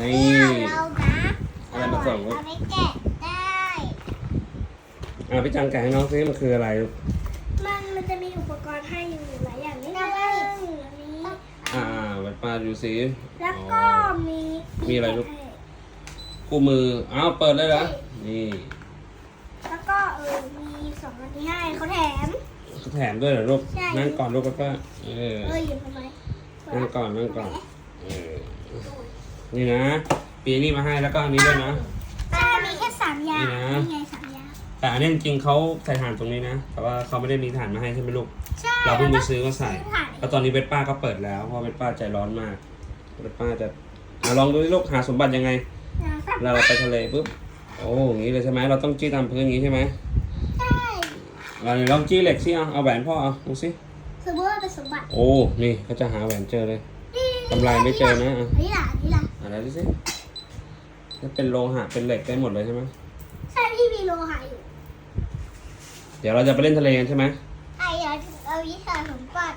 นี่เนี่ยเรานะอะไรมาส่งลูกเอาไปแกะได้อะพี่จังแกะให้น้องซิมันคืออะไรลูกมันมันจะมีอุปกรณ์ให้อยู่หลายอย่างนิดนึงอันนี้อ่าเปิดมาดูซิแล้วก็มีมีอะไรลูก คู่มืออ้าวเปิดเลยเหรอนี่แล้วก็เออมีสองอันนี้ให้เขาแถมเขาแถมด้วยเหรอลูกใช่ นั่งก่อนลูกป้าเออเออหยิบทำไมนั่งก่อนนั่งก่อนเออ นี่นะ ปีนี้มาให้แล้วก็อันนี้ด้วยนะใช่มีแค่สามอย่างนี่นะ นี่ไงสามอย่างแต่อันนี้จริงๆเขาใส่ถ่านตรงนี้นะ แต่ว่าเขาไม่ได้มีถ่านมาให้ใช่ไหมลูก ใช่เราเพิ่งไปซื้อมาใส่ถ่ายแล้วตอนนี้เวสป้าก็เปิดแล้ว เพราะเวสป้าใจร้อนมากเวสป้าจะอะลองดูสิลูกหาสมบัติยังไงนะครับเราไปทะเลปุ๊บ โอ้อย่างนี้เลยใช่ไหมเราต้องจี้ตามพื้นอย่างนี้ใช่ไหมใช่เราลองจี้เหล็กสิเอาเอาแหวนพ่อเอาดูสิสมมติว่าเป็นสมบัติ โอ้ นี่เขาจะหาแหวนเจอเลย กำไรไม่เจอนะอะอันนี้ล่ะอันนี้ล่ะ อะไรดูสิถ้าเป็นโลหะเป็นเหล็กได้หมดเลยใช่ไหมใช่ที่มีโลหะอยู่เดี๋ยวเราจะไปเล่นทะเลกันใช่ไหมไอ้เอาเอาวิชาสมบัติ